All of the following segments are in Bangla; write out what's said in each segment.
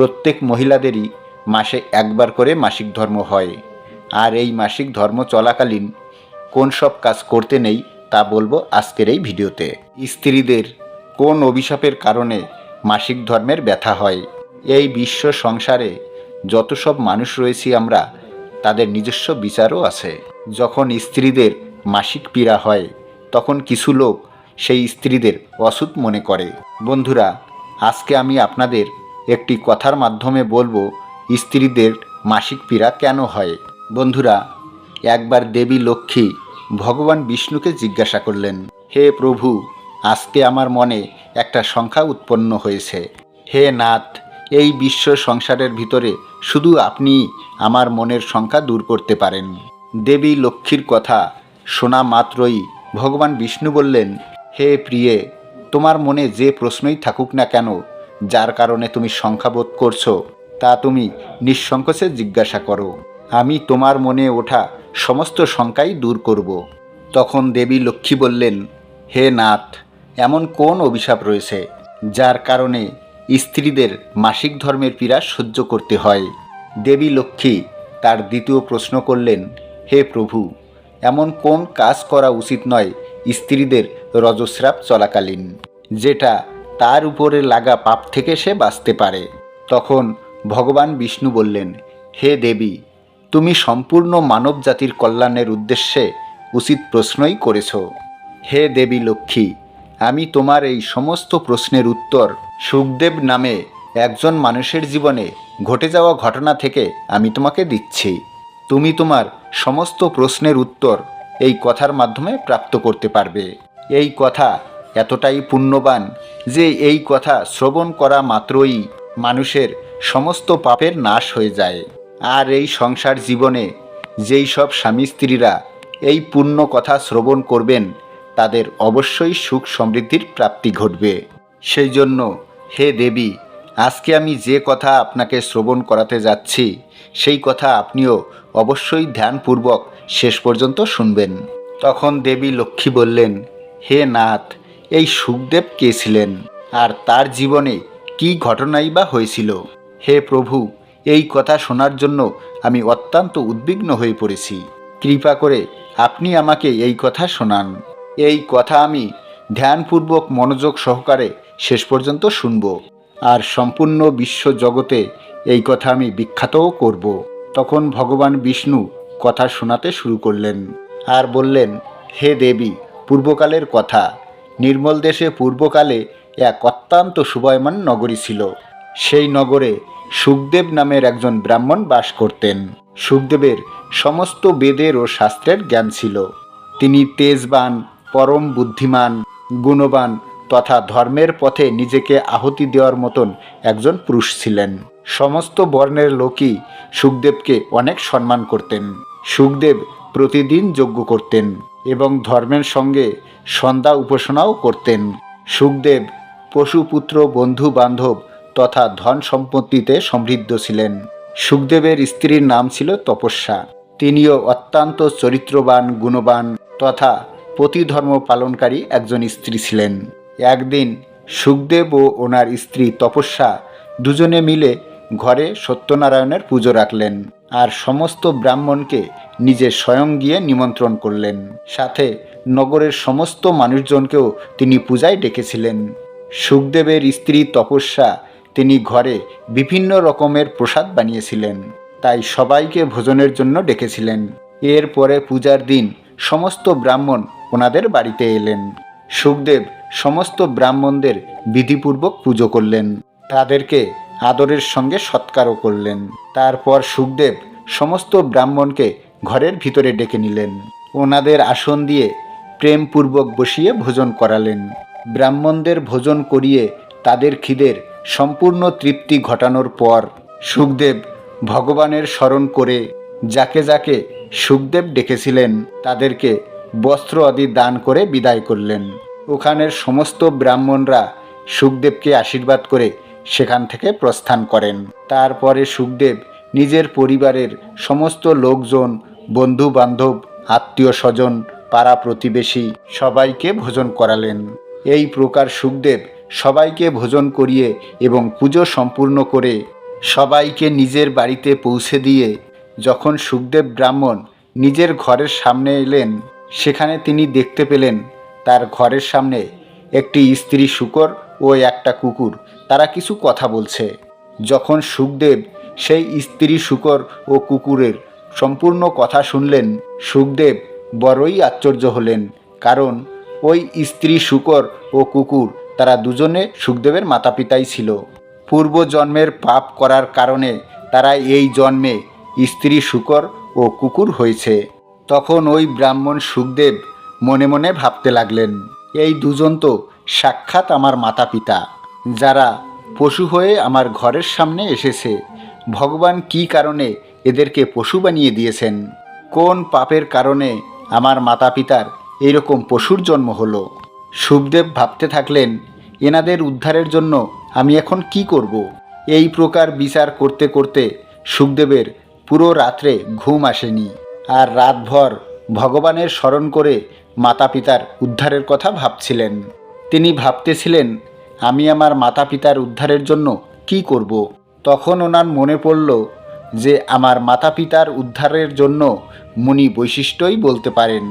প্রত্যেক মহিলাদেরই মাসে একবার করে মাসিক ধর্ম হয়। আর এই মাসিক ধর্ম চলাকালীন কোন সব কাজ করতে নেই তা বলব আজকের এই ভিডিওতে। স্ত্রীদের কোন অভিশাপের কারণে মাসিক ধর্মের ব্যথা হয়? এই বিশ্ব সংসারে যত সব মানুষ রয়েছি আমরা, তাদের নিজস্ব বিচারও আছে। যখন স্ত্রীদের মাসিক পীড়া হয়, তখন কিছু লোক সেই স্ত্রীদের অসুখ মনে করে। বন্ধুরা, আজকে আমি আপনাদের একটি কথার মাধ্যমে বলব, স্ত্রীদের মাসিক পীড়া কেন হয়? বন্ধুরা, একবার দেবী লক্ষ্মী ভগবান বিষ্ণুকে জিজ্ঞাসা করলেন, হে প্রভু, আজকে আমার মনে একটা সংখ্যা উৎপন্ন হয়েছে। হে নাথ, এই বিশ্ব সংসারের ভিতরে শুধু আপনি আমার মনের সংখ্যা দূর করতে পারেন দেবী লক্ষ্মীর কথা শোনা মাত্রই ভগবান বিষ্ণু বললেন, হে প্রিয়ে, তোমার মনে যে প্রশ্নই থাকুক না কেন যার কারণে তুমি সংখ্যাবোধ করছ, তা তুমি নিঃসংকোচে জিজ্ঞাসা করো। আমি তোমার মনে ওঠা সমস্ত শঙ্কাই দূর করব। তখন দেবী লক্ষ্মী বললেন, হে নাথ, এমন কোন অভিশাপ রয়েছে, যার কারণে স্ত্রীদের মাসিক ধর্মের পীড়া সহ্য করতে হয়? দেবী লক্ষ্মী তার দ্বিতীয় প্রশ্ন করলেন, হে প্রভু, এমন কোন কাজ করা উচিত নয় স্ত্রীদের রজস্রাব চলাকালীন, যেটা তার উপরে লাগা পাপ থেকে সে বাঁচতে পারে। তখন ভগবান বিষ্ণু বললেন, হে দেবী, তুমি সম্পূর্ণ মানব জাতির কল্যাণের উদ্দেশ্যে উচিত প্রশ্নই করেছ। হে দেবী লক্ষ্মী, আমি তোমার এই সমস্ত প্রশ্নের উত্তর সুখদেব নামে একজন মানুষের জীবনে ঘটে যাওয়া ঘটনা থেকে আমি তোমাকে দিচ্ছি। তুমি তোমার সমস্ত প্রশ্নের উত্তর এই কথার মাধ্যমে প্রাপ্ত করতে পারবে। এই কথা এতটাই পুণ্যবান যে এই কথা শ্রবণ করা মাত্রই মানুষের সমস্ত পাপের নাশ হয়ে যায়। আর এই সংসার জীবনে যেই সব স্বামী স্ত্রীরা এই পুণ্য কথা শ্রবণ করবেন, তাদের অবশ্যই সুখ সমৃদ্ধির প্রাপ্তি ঘটবে। সেই জন্য, হে দেবী, আজকে আমি যে কথা আপনাকে শ্রবণ করাতে যাচ্ছি, সেই কথা আপনিও অবশ্যই ধ্যানপূর্বক শেষ পর্যন্ত শুনবেন। তখন দেবী লক্ষ্মী বললেন, হে নাথ এই সুখদেব কে ছিলেন? আর তার জীবনে কি ঘটনাই বা হয়েছিল? হে প্রভু, এই কথা শোনার জন্য আমি অত্যন্ত উদ্বিগ্ন হয়ে পড়েছি। কৃপা করে আপনি আমাকে এই কথা শোনান। এই কথা আমি ধ্যানপূর্বক মনোযোগ সহকারে শেষ পর্যন্ত শুনব। আর সম্পূর্ণ বিশ্ব জগতে এই কথা আমি বিখ্যাতও করব। তখন ভগবান বিষ্ণু কথা শোনাতে শুরু করলেন। আর বললেন, হে দেবী, পূর্বকালের কথা। নির্মল দেশে পূর্বকালে এক অত্যন্ত সুবয়মান নগরী ছিল। সেই নগরে সুখদেব নামের একজন ব্রাহ্মণ বাস করতেন। সুখদেবের সমস্ত বেদের ও শাস্ত্রের জ্ঞান ছিল। তিনি তেজবান, পরম বুদ্ধিমান, গুণবান তথা ধর্মের পথে নিজেকে আহতি দেওয়ার মতন একজন পুরুষ ছিলেন। সমস্ত বর্ণের লোকই সুখদেবকে অনেক সম্মান করতেন। সুখদেব প্রতিদিন যজ্ঞ করতেন। এবং ধর্মের সঙ্গে সন্ধ্যা উপাসনাও করতেন। সুখদেব পশুপুত্র বন্ধু বান্ধব তথা ধন সম্পত্তিতে সমৃদ্ধ ছিলেন। সুখদেবের স্ত্রীর নাম ছিল তপস্যা। তিনিও অত্যন্ত চরিত্রবান, গুণবান তথা পতিধর্ম পালনকারী একজন স্ত্রী ছিলেন। একদিন সুখদেব ও ওনার স্ত্রী তপস্যা দুজনে মিলে ঘরে সত্যনারায়ণের পুজো রাখলেন আর সমস্ত ব্রাহ্মণকে নিজে স্বয়ং গিয়ে নিমন্ত্রণ করলেন। সাথে নগরের সমস্ত মানুষজনকেও তিনি পূজায় ডেকেছিলেন। সুখদেবের স্ত্রী তপস্যা তিনি ঘরে বিভিন্ন রকমের প্রসাদ বানিয়েছিলেন। তাই সবাইকে ভোজনের জন্য ডেকেছিলেন। এরপরে পূজার দিন সমস্ত ব্রাহ্মণ ওনাদের বাড়িতে এলেন। সুখদেব সমস্ত ব্রাহ্মণদের বিধিপূর্বক পুজো করলেন। তাদেরকে আদরের সঙ্গে সৎকারও করলেন। তারপর সুখদেব সমস্ত ব্রাহ্মণকে ঘরের ভিতরে ডেকে নিলেন। ওনাদের আসন দিয়ে প্রেমপূর্বক বসিয়ে ভোজন করালেন। ব্রাহ্মণদের ভোজন করিয়ে তাদের খিদের সম্পূর্ণ তৃপ্তি ঘটানোর পর সুখদেব ভগবানের স্মরণ করে যাকে যাকে সুখদেব ডেকেছিলেন, তাদেরকে বস্ত্র আদি দান করে বিদায় করলেন। ওখানের সমস্ত ব্রাহ্মণরা সুখদেবকে আশীর্বাদ করে সেখান থেকে প্রস্থান করেন। তারপরে সুখদেব নিজের পরিবারের সমস্ত লোকজন বন্ধু বান্ধব আত্মীয় স্বজন পাড়া প্রতিবেশী সবাইকে ভোজন করালেন। এই প্রকার সুখদেব সবাইকে ভোজন করিয়ে এবং পুজো সম্পূর্ণ করে সবাইকে নিজের বাড়িতে পৌঁছে দিয়ে যখন সুখদেব ব্রাহ্মণ নিজের ঘরের সামনে এলেন, সেখানে তিনি দেখতে পেলেন তার ঘরের সামনে একটি স্ত্রী শুকর ও একটা কুকুর। তারা কিছু কথা বলছে। যখন সুখদেব, সেই স্ত্রী শুকর ও কুকুরের সম্পূর্ণ কথা শুনলেন, সুখদেব বড়ই আশ্চর্য হলেন, কারণ ওই স্ত্রী শুকর ও কুকুর তারা দুজনে সুখদেবের মাতা পিতাই ছিল। পূর্ব জন্মের পাপ করার কারণে তারা এই জন্মে স্ত্রী শুকর ও কুকুর হয়েছে। তখন ওই ব্রাহ্মণ সুখদেব মনে মনে ভাবতে লাগলেন, এই দুজন তো সাক্ষাৎ আমার মাতা পিতা যারা পশু হয়ে আমার ঘরের সামনে এসেছে। ভগবান কি কারণে এদেরকে পশু বানিয়ে দিয়েছেন? কোন পাপের কারণে আমার মাতা পিতার এইরকম পশুর জন্ম হলো? সুখদেব ভাবতে থাকলেন, এনাদের উদ্ধারের জন্য আমি এখন কি করব। এই প্রকার বিচার করতে করতে সুখদেবের পুরো রাত্রে ঘুম আসেনি। আর রাতভর ভগবানের স্মরণ করে মাতা পিতার উদ্ধারের কথা ভাবছিলেন। তিনি ভাবতেছিলেন, আমি আমার মাতা পিতার উদ্ধারের জন্য কি করব। তখন ওনার মনে পড়ল যে, আমার মাতা পিতার উদ্ধারের জন্য মুনি বৈশিষ্ট্যই বলতে পারেন।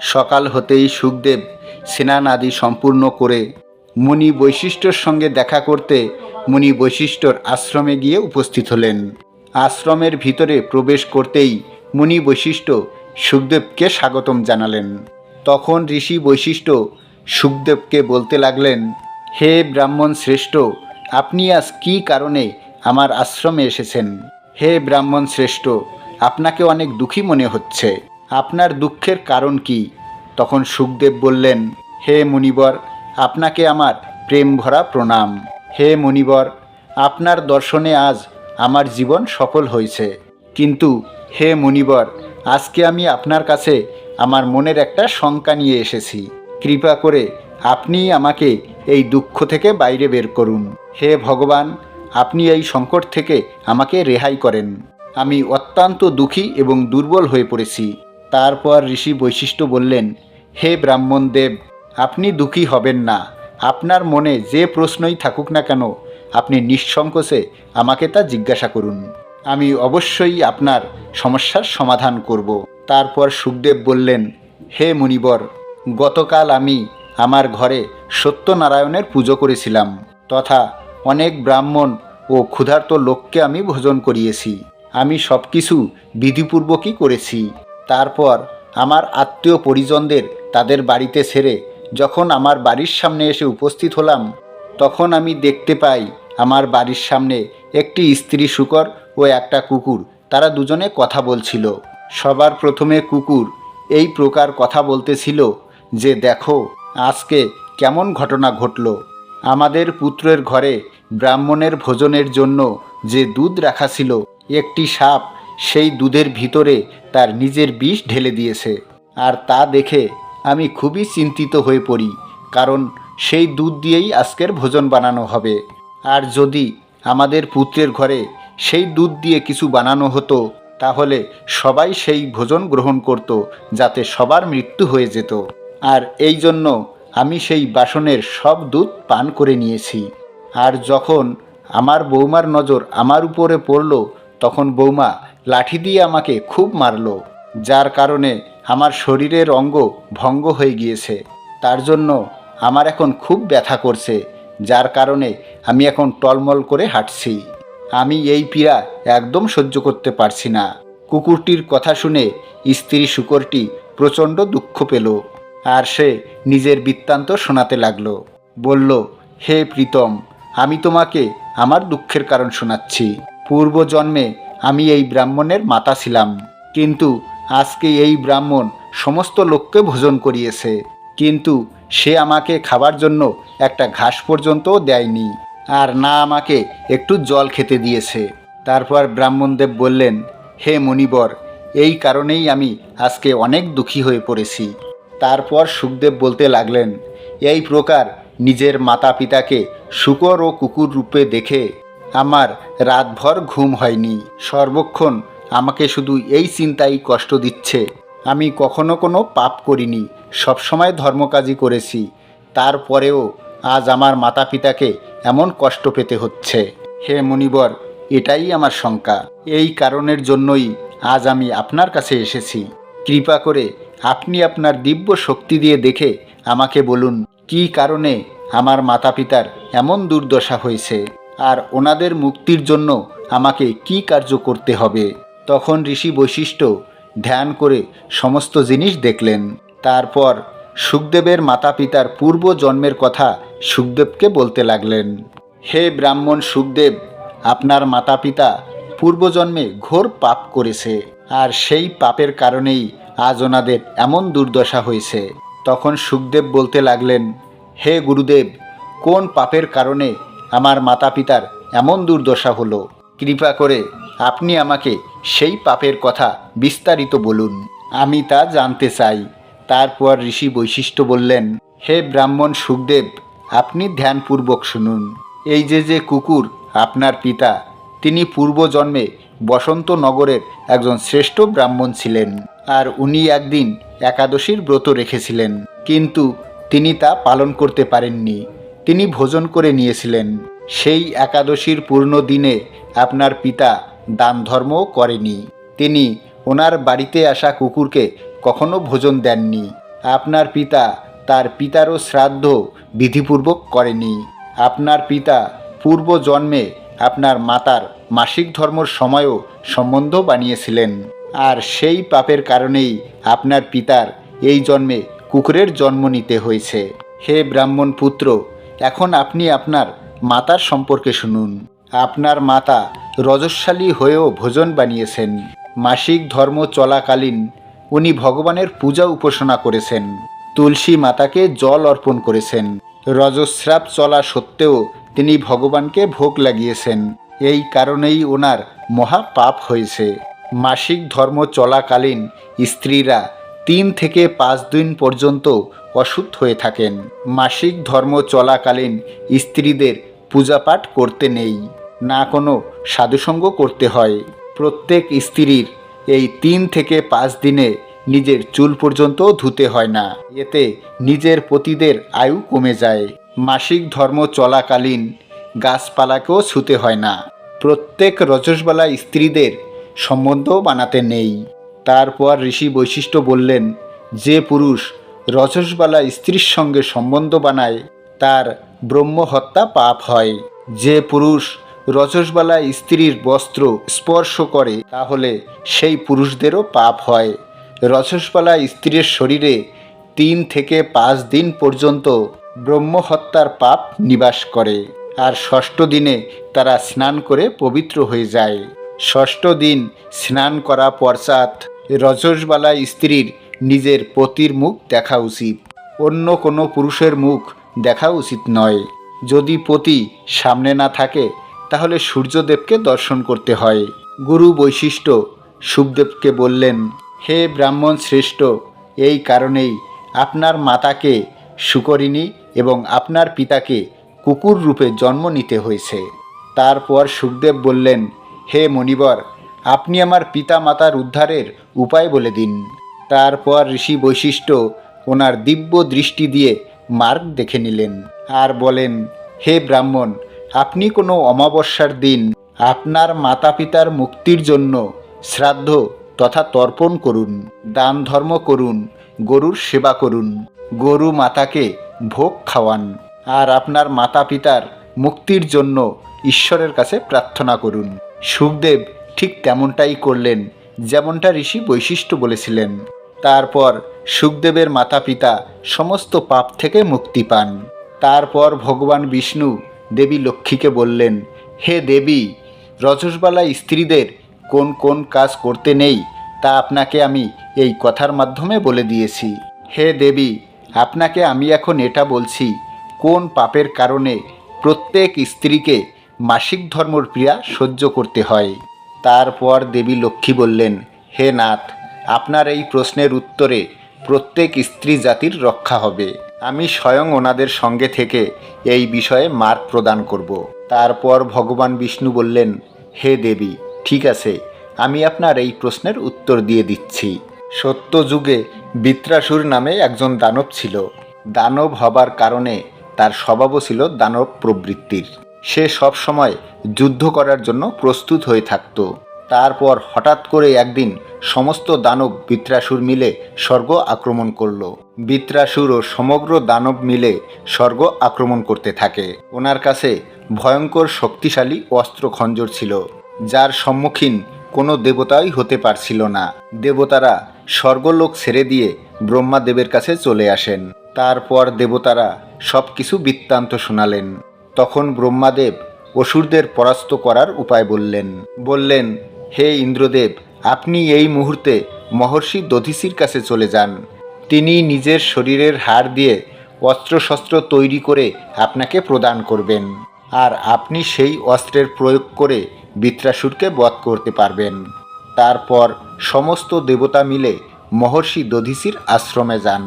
সকাল হতেই সুখদেব স্নান আদি সম্পূর্ণ করে মুনি বৈশিষ্ট্যর সঙ্গে দেখা করতে মুনি বৈশিষ্ট্যর আশ্রমে গিয়ে উপস্থিত হলেন। আশ্রমের ভিতরে প্রবেশ করতেই মুনি বৈশিষ্ট্য সুখদেবকে স্বাগতম জানালেন। তখন ঋষি বৈশিষ্ট্য সুখদেবকে বলতে লাগলেন, হে ব্রাহ্মণ শ্রেষ্ঠ, আপনি আজ কী কারণে আমার আশ্রমে এসেছেন? হে ব্রাহ্মণ শ্রেষ্ঠ, আপনাকে অনেক দুঃখী মনে হচ্ছে। আপনার দুঃখের কারণ কি? তখন সুখদেব বললেন, হে মুনিবর, আপনাকে আমার প্রেম ভরা প্রণাম। হে মুনিবর, আপনার দর্শনে আজ আমার জীবন সফল হয়েছে। কিন্তু হে মুনিবর, আজকে আমি আপনার কাছে আমার মনের একটা শঙ্কা নিয়ে এসেছি। কৃপা করে আপনি আমাকে এই দুঃখ থেকে বাইরে বের করুন। হে ভগবান, আপনি এই সংকট থেকে আমাকে রেহাই করেন। আমি অত্যন্ত দুঃখী এবং দুর্বল হয়ে পড়েছি। তারপর ঋষি বৈশিষ্ট্য বললেন, হে ব্রাহ্মণ দেব, আপনি দুঃখী হবেন না। আপনার মনে যে প্রশ্নই থাকুক না কেন, আপনি নিঃসংকোচে আমাকে তা জিজ্ঞাসা করুন। আমি অবশ্যই আপনার সমস্যার সমাধান করব। তারপর সুখদেব বললেন, হে মুনিবর গতকাল আমি আমার ঘরে সত্যনারায়ণের পুজো করেছিলাম, তথা অনেক ব্রাহ্মণ ও ক্ষুধার্ত লোককে আমি ভোজন করিয়েছি। আমি সব কিছু বিধিপূর্বকই করেছি। তারপর আমার আত্মীয় পরিজনদের তাদের বাড়িতে ছেড়ে যখন আমার বাড়ির সামনে এসে উপস্থিত হলাম, তখন আমি দেখতে পাই আমার বাড়ির সামনে একটি স্ত্রী শুকর ও একটা কুকুর। তারা দুজনে কথা বলছিল। সবার প্রথমে কুকুর এই প্রকার কথা বলতেছিল যে দেখো, আজকে কেমন ঘটনা ঘটল। আমাদের পুত্রের ঘরে ব্রাহ্মণের ভোজনের জন্য যে দুধ রাখা ছিল, একটি সাপ সেই দুধের ভিতরে তার নিজের বিষ ঢেলে দিয়েছে। আর তা দেখে আমি খুবই চিন্তিত হয়ে পড়ি, কারণ সেই দুধ দিয়েই আজকের ভোজন বানানো হবে। আর যদি আমাদের পুত্রের ঘরে সেই দুধ দিয়ে কিছু বানানো হতো, তাহলে সবাই সেই ভোজন গ্রহণ করত, যাতে সবার মৃত্যু হয়ে যেত। আর এই জন্য আমি সেই বাসনের সব দুধ পান করে নিয়েছি। আর যখন আমার বৌমার নজর আমার উপরে পড়ল, তখন বৌমা লাঠি দিয়ে আমাকে খুব মারলো, যার কারণে আমার শরীরের অঙ্গ ভঙ্গ হয়ে গিয়েছে। তার জন্য আমার এখন খুব ব্যথা করছে, যার কারণে আমি এখন টলমল করে হাঁটছি। আমি এই পীড়া একদম সহ্য করতে পারছি না। কুকুরটির কথা শুনে স্ত্রী শুকরটি প্রচণ্ড দুঃখ পেল। আর সে নিজের বৃত্তান্ত শোনাতে লাগল। বলল, হে প্রীতম, আমি তোমাকে আমার দুঃখের কারণ শোনাচ্ছি। পূর্বজন্মে আমি এই ব্রাহ্মণের মাতা ছিলাম, কিন্তু আজকে এই ব্রাহ্মণ সমস্ত লোককে ভোজন করিয়েছে। কিন্তু সে আমাকে খাবার জন্য একটা ঘাস পর্যন্তও দেয়নি, আর না আমাকে একটু জল খেতে দিয়েছে। তারপর ব্রাহ্মণদেব বললেন, হে মণিবর, এই কারণেই আমি আজকে অনেক দুঃখী হয়ে পড়েছি। তারপর সুখদেব বলতে লাগলেন, এই প্রকার নিজের মাতা পিতাকে শুকর ও কুকুর রূপে দেখে আমার রাতভর ঘুম হয়নি। সর্বক্ষণ আমাকে শুধু এই চিন্তাই কষ্ট দিচ্ছে। আমি কখনো কোনো পাপ করিনি, সবসময় ধর্মকাজই করেছি। তারপরেও আজ আমার মাতা পিতাকে এমন কষ্ট পেতে হচ্ছে। হে মনিবর এটাই আমার শঙ্কা। এই কারণের জন্যই আজ আমি আপনার কাছে এসেছি। কৃপা করে আপনি আপনার দিব্য শক্তি দিয়ে দেখে আমাকে বলুন, কী কারণে আমার মাতা পিতার এমন দুর্দশা হয়েছে? আর ওনাদের মুক্তির জন্য আমাকে কি কার্য করতে হবে? তখন ঋষি বৈশিষ্ট্য ধ্যান করে সমস্ত জিনিস দেখলেন। তারপর সুখদেবের মাতা পিতার পূর্ব জন্মের কথা সুখদেবকে বলতে লাগলেন, হে ব্রাহ্মণ সুখদেব, আপনার মাতা পিতা পূর্বজন্মে ঘোর পাপ করেছে, আর সেই পাপের কারণেই আজ ওনাদের এমন দুর্দশা হয়েছে। তখন সুখদেব বলতে লাগলেন, হে গুরুদেব, কোন পাপের কারণে আমার মাতা পিতার এমন দুর্দশা হলো? কৃপা করে আপনি আমাকে সেই পাপের কথা বিস্তারিত বলুন। আমি তা জানতে চাই। তারপর ঋষি বৈশিষ্ট্য বললেন, হে ব্রাহ্মণ সুখদেব, আপনি ধ্যানপূর্বক শুনুন। এই যে যে কুকুর আপনার পিতা, তিনি পূর্বজন্মে বসন্ত নগরের একজন শ্রেষ্ঠ ব্রাহ্মণ ছিলেন। আর উনি একদিন একাদশীর ব্রত রেখেছিলেন, কিন্তু তিনি তা পালন করতে পারেননি। তিনি ভোজন করে নিয়েছিলেন। সেই একাদশীর পূর্ণ দিনে আপনার পিতা দান ধর্মও করেনি। তিনি ওনার বাড়িতে আসা কুকুরকে কখনো ভোজন দেননি। আপনার পিতা তার পিতারও শ্রাদ্ধ বিধিপূর্বক করেনি। আপনার পিতা পূর্ব জন্মে আপনার মাতার মাসিক ধর্মর সময়ও সম্বন্ধ বানিয়েছিলেন। আর সেই পাপের কারণেই আপনার পিতার এই জন্মে কুকুরের জন্ম নিতে হয়েছে। হে ব্রাহ্মণ পুত্র, এখন আপনি আপনার মাতার সম্পর্কে শুনুন। আপনার মাতা রজস্বালী হয়েও ভোজন বানিয়েছেন। মাসিক ধর্ম চলাকালীন উনি ভগবানের পূজা উপাসনা করেছেন। তুলসী মাতাকে জল অর্পণ করেছেন। রজস্রাব চলা সত্ত্বেও তিনি ভগবানকে ভোগ লাগিয়েছেন। এই কারণেই ওনার মহা পাপ হয়েছে। মাসিক ধর্ম চলাকালীন স্ত্রীরা তিন থেকে পাঁচ দিন পর্যন্ত অসুস্থ হয়ে থাকেন। মাসিক ধর্ম চলাকালীন স্ত্রীদের পূজাপাঠ করতে নেই। না কোনো সাধুসঙ্গ করতে হয়। প্রত্যেক স্ত্রীর এই তিন থেকে পাঁচ দিনে নিজের চুল পর্যন্ত ধুতে হয় না। এতে নিজের পতিদের আয়ু কমে যায়। মাসিক ধর্ম চলাকালীন গাছপালাকেও ছুতে হয় না। প্রত্যেক রজসবালা স্ত্রীদের সম্বন্ধ বানাতে নেই। তারপর ঋষি বৈশিষ্ট্য বললেন, যে পুরুষ রজসবালা স্ত্রীর সঙ্গে সম্বন্ধ বানায়, তার ব্রহ্মহত্যা পাপ হয়। যে পুরুষ রজসবালা স্ত্রীর বস্ত্র স্পর্শ করে, তাহলে সেই পুরুষদেরও পাপ হয়। রজসবালা স্ত্রীর শরীরে তিন থেকে পাঁচ দিন পর্যন্ত ব্রহ্মহত্যার পাপ নিবাস করে, আর ষষ্ঠ দিনে তারা স্নান করে পবিত্র হয়ে যায়। ষষ্ঠ দিন স্নান করা পশ্চাৎ রজসবালা স্ত্রীর নিজের পতির মুখ দেখা উচিত। অন্য কোনো পুরুষের মুখ দেখা উচিত নয়। যদি পতি সামনে না থাকে, তাহলে সূর্যদেবকে দর্শন করতে হয়। গুরু বৈশিষ্ট্য সুখদেবকে বললেন, হে ব্রাহ্মণ শ্রেষ্ঠ, এই কারণেই আপনার মাতাকে সুকরিণী এবং আপনার পিতাকে কুকুর রূপে জন্ম নিতে হয়েছে। তারপর সুখদেব বললেন হে মণিবর, আপনি আমার পিতা মাতার উদ্ধারের উপায় বলে দিন। তারপর ঋষি বৈশিষ্ট্য ওনার দিব্য দৃষ্টি দিয়ে মার্গ দেখে নিলেন আর বলেন, হে ব্রাহ্মণ, আপনি কোনো অমাবস্যার দিন আপনার মাতা পিতার মুক্তির জন্য শ্রাদ্ধ তথা তর্পণ করুন, দান ধর্ম করুন, গরুর সেবা করুন, গরু মাতাকে ভোগ খাওয়ান আর আপনার মাতা পিতার মুক্তির জন্য ঈশ্বরের কাছে প্রার্থনা করুন। সুখদেব ঠিক তেমনটাই করলেন, যেমনটা ঋষি বৈশিষ্ট্য বলেছিলেন। তারপর সুখদেবের মাতা পিতা সমস্ত পাপ থেকে মুক্তি পান। তারপর ভগবান বিষ্ণু দেবী লক্ষ্মীকে বললেন, হে দেবী রজসবালা স্ত্রীদের কোন কোন কাজ করতে নেই, তা আপনাকে আমি এই কথার মাধ্যমে বলে দিয়েছি। হে দেবী, আপনাকে আমি এখন এটা বলছি, কোন পাপের কারণে প্রত্যেক স্ত্রীকে মাসিক ধর্মর ক্রিয়া সহ্য করতে হয়। তারপর দেবী লক্ষ্মী বললেন, হে নাথ, আপনার এই প্রশ্নের উত্তরে প্রত্যেক স্ত্রী জাতির রক্ষা হবে। আমি স্বয়ং ওনাদের সঙ্গে থেকে এই বিষয়ে মার্গ প্রদান করব। তারপর ভগবান বিষ্ণু বললেন, হে দেবী, ঠিক আছে, আমি আপনার এই প্রশ্নের উত্তর দিয়ে দিচ্ছি। সত্য যুগে বিত্রাসুর নামে একজন দানব ছিল। দানব হবার কারণে তার স্বভাবও ছিল দানব প্রবৃত্তির। সে সব সময় যুদ্ধ করার জন্য প্রস্তুত হয়ে থাকত। তারপর হঠাৎ করে একদিন সমস্ত দানব বৃত্রাসুর মিলে স্বর্গ আক্রমণ করল। বৃত্রাসুর ও সমগ্র দানব মিলে স্বর্গ আক্রমণ করতে থাকে। ওনার কাছে ভয়ঙ্কর শক্তিশালী অস্ত্র খঞ্জর ছিল, যার সম্মুখীন কোনো দেবতাই হতে পারছিল না। দেবতারা স্বর্গলোক ছেড়ে দিয়ে ব্রহ্মাদেবের কাছে চলে আসেন। তারপর দেবতারা সব কিছু বৃত্তান্ত শোনালেন। তখন ব্রহ্মাদেব অসুরদের পরাস্ত করার উপায় বললেন। বললেন, হে ইন্দ্রদেব, আপনি এই মুহূর্তে মহর্ষি দধিসির কাছে চলে যান। তিনি নিজের শরীরের হাড় দিয়ে অস্ত্রশস্ত্র তৈরি করে আপনাকে প্রদান করবেন। আর আপনি সেই অস্ত্রের প্রয়োগ করে বৃত্রাসুরকে বধ করতে পারবেন। তারপর সমস্ত দেবতা মিলে মহর্ষি দধিসির আশ্রমে যান।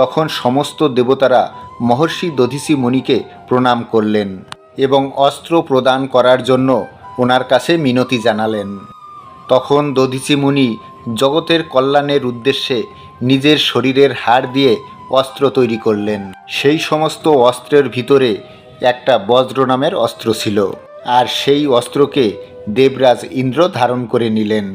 তখন সমস্ত দেবতারা মহর্ষি দধিসি মুনিকে প্রণাম করলেন এবং অস্ত্র প্রদান করার জন্য ওনার কাছে মিনতি জানালেন। তখন দধিচি মুনি জগতের কল্যাণের উদ্দেশ্যে নিজের শরীরের হাড় দিয়ে অস্ত্র তৈরি করলেন। সেই সমস্ত অস্ত্রের ভিতরে একটা বজ্র নামের অস্ত্র ছিল আর সেই অস্ত্রকে দেবরাজ ইন্দ্র ধারণ করে নিলেন।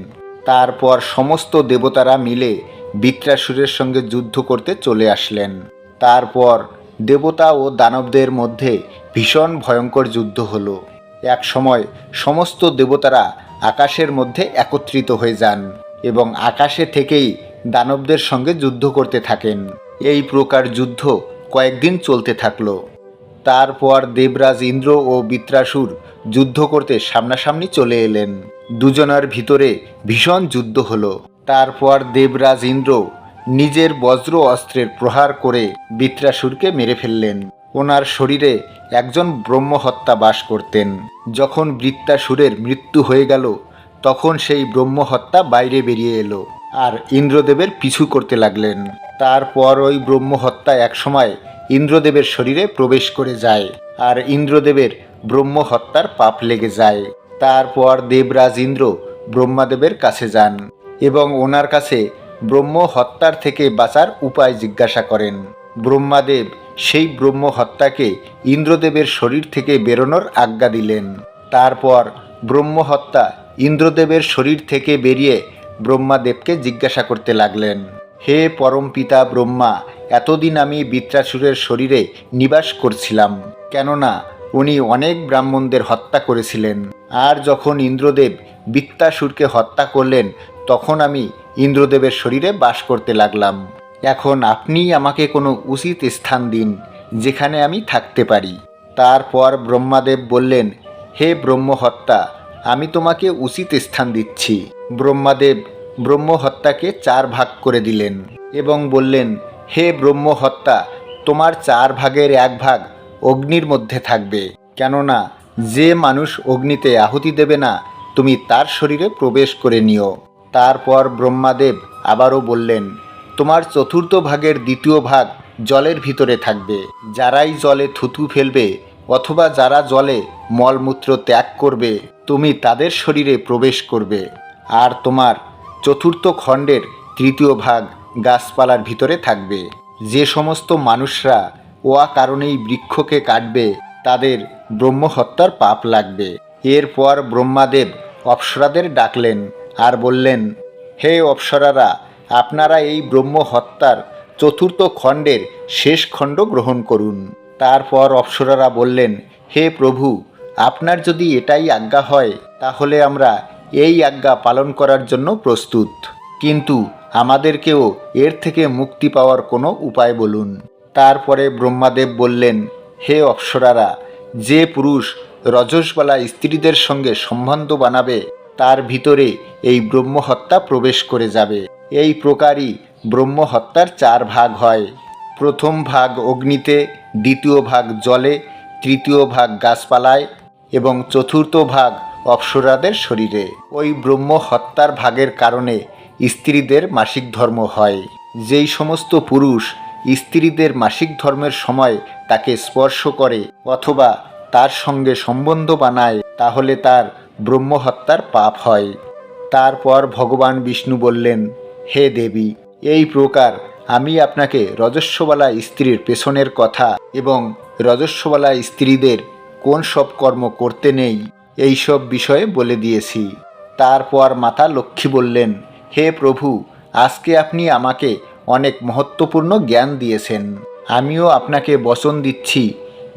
তারপর সমস্ত দেবতারা মিলে বৃত্রাসুরের সঙ্গে যুদ্ধ করতে চলে আসলেন। তারপর দেবতা ও দানবদের মধ্যে ভীষণ ভয়ঙ্কর যুদ্ধ হলো। এক সময় সমস্ত দেবতারা আকাশের মধ্যে একত্রিত হয়ে যান এবং আকাশে থেকেই দানবদের সঙ্গে যুদ্ধ করতে থাকেন। এই প্রকার যুদ্ধ কয়েকদিন চলতে থাকল। তারপর দেবরাজ ইন্দ্র ও বৃত্রাসুর যুদ্ধ করতে সামনাসামনি চলে এলেন। দুজনার ভিতরে ভীষণ যুদ্ধ হলো। তারপর দেবরাজ ইন্দ্র নিজের বজ্র অস্ত্রের প্রহার করে বৃত্রাসুরকে মেরে ফেললেন। ওনার শরীরে একজন ব্রহ্মহত্যা বাস করতেন। যখন বৃত্তাসুরের মৃত্যু হয়ে গেল, তখন সেই ব্রহ্মহত্যা বাইরে বেরিয়ে এলো আর ইন্দ্রদেবের পিছু করতে লাগলেন। তারপর ওই ব্রহ্মহত্যা একসময় ইন্দ্রদেবের শরীরে প্রবেশ করে যায় আর ইন্দ্রদেবের ব্রহ্মহত্যার পাপ লেগে যায়। তারপর দেবরাজ ইন্দ্র ব্রহ্মাদেবের কাছে যান। এবং ওনার কাছে ব্রহ্ম হত্যার থেকে বাঁচার উপায় জিজ্ঞাসা করেন। ব্রহ্মাদেব সেই ব্রহ্ম হত্যাকে ইন্দ্রদেবের শরীর থেকে বেরোনোর আজ্ঞা দিলেন। তারপর ব্রহ্ম হত্যা ইন্দ্রদেবের শরীর থেকে বেরিয়ে ব্রহ্মাদেবকে জিজ্ঞাসা করতে লাগলেন, হে পরম পিতা ব্রহ্মা, এতদিন আমি বৃত্রাসুরের শরীরে নিবাস করছিলাম, কেননা উনি অনেক ব্রাহ্মণদের হত্যা করেছিলেন। আর যখন ইন্দ্রদেব বৃত্তাসুরকে হত্যা করলেন তখন আমি ইন্দ্রদেবের শরীরে বাস করতে লাগলাম। এখন আপনিই আমাকে কোনো উচিত স্থান দিন, যেখানে আমি থাকতে পারি। তারপর ব্রহ্মাদেব বললেন, হে ব্রহ্মহত্যা, আমি তোমাকে উচিত স্থান দিচ্ছি। ব্রহ্মাদেব ব্রহ্মহত্যাকে চার ভাগ করে দিলেন এবং বললেন, হে ব্রহ্মহত্যা, তোমার চার ভাগের এক ভাগ অগ্নির মধ্যে থাকবে। কেননা, যে মানুষ অগ্নিতে আহুতি দেবে না, তুমি তার শরীরে প্রবেশ করে নিও। তারপর ব্রহ্মাদেব আবারও বললেন, তোমার চতুর্থ ভাগের দ্বিতীয় ভাগ জলের ভিতরে থাকবে। যারাই জলে থুতু ফেলবে অথবা যারা জলে মলমূত্র ত্যাগ করবে, তুমি তাদের শরীরে প্রবেশ করবে। আর তোমার চতুর্থ খণ্ডের তৃতীয় ভাগ গাছপালার ভিতরে থাকবে। যে সমস্ত মানুষরা ওয়া কারণেই বৃক্ষকে কাটবে, তাদের ব্রহ্মহত্যার পাপ লাগবে। এরপর ব্রহ্মাদেব অপ্সরাদের ডাকলেন আর বললেন, হে অপ্সরারা, আপনারা এই ব্রহ্ম হত্যার চতুর্থ খণ্ডের শেষ খণ্ড গ্রহণ করুন। তারপর অপ্সরারা বললেন, হে প্রভু, আপনার যদি এটাই আজ্ঞা হয়, তাহলে আমরা এই আজ্ঞা পালন করার জন্য প্রস্তুত। কিন্তু আমাদেরকেও এর থেকে মুক্তি পাওয়ার কোনো উপায় বলুন। তারপরে ব্রহ্মাদেব বললেন, হে অপ্সরারা, যে পুরুষ রজসবালা স্ত্রীদের সঙ্গে সম্বন্ধ বানাবে তার ভিতরে এই ব্রহ্মহত্যা প্রবেশ করে যাবে। এই প্রকারই ব্রহ্মহত্যার চার ভাগ হয়। প্রথম ভাগ অগ্নিতে, দ্বিতীয় ভাগ জলে, তৃতীয় ভাগ গাছপালায় এবং চতুর্থ ভাগ অপ্সরাদের শরীরে। ওই ব্রহ্ম হত্যার ভাগের কারণে স্ত্রীদের মাসিক ধর্ম হয়। যেই সমস্ত পুরুষ স্ত্রীদের মাসিক ধর্মের সময় তাকে স্পর্শ করে অথবা তার সঙ্গে সম্বন্ধ বানায়, তাহলে তার ব্রহ্মহত্যার পাপ হয়। তারপর ভগবান বিষ্ণু বললেন, হে দেবী, এই প্রকার আমি আপনাকে রজস্ববালা স্ত্রীর পেছনের কথা এবং রজস্ববালা স্ত্রীদের কোন সব কর্ম করতে নেই, এই সব বিষয়ে বলে দিয়েছি। তারপর মাতা লক্ষ্মী বললেন, হে প্রভু, আজকে আপনি আমাকে অনেক মহত্বপূর্ণ জ্ঞান দিয়েছেন। আমিও আপনাকে বচন দিচ্ছি,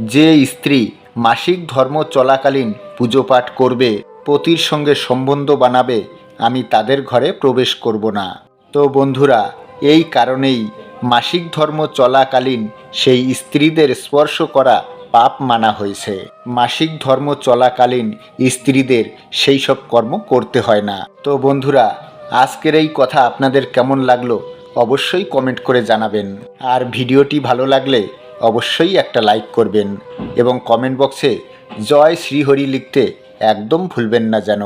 যে স্ত্রী মাসিক ধর্ম চলাকালীন পুজো পাঠ করবে পতির সঙ্গে সম্বন্ধ বানাবে, আমি তাদের ঘরে প্রবেশ করব না। তো বন্ধুরা, এই কারণেই মাসিক ধর্ম চলাকালীন সেই স্ত্রীদের স্পর্শ করা পাপ মানা হয়েছে। মাসিক ধর্ম চলাকালীন স্ত্রীদের সেই সব কর্ম করতে হয় না। তো বন্ধুরা, আজকের এই কথা আপনাদের কেমন লাগল অবশ্যই কমেন্ট করে জানাবেন। আর ভিডিওটি ভালো লাগলে অবশ্যই একটা লাইক করবেন এবং কমেন্ট বক্সে জয় শ্রীহরি লিখতে একদম ভুলবেন না যেন।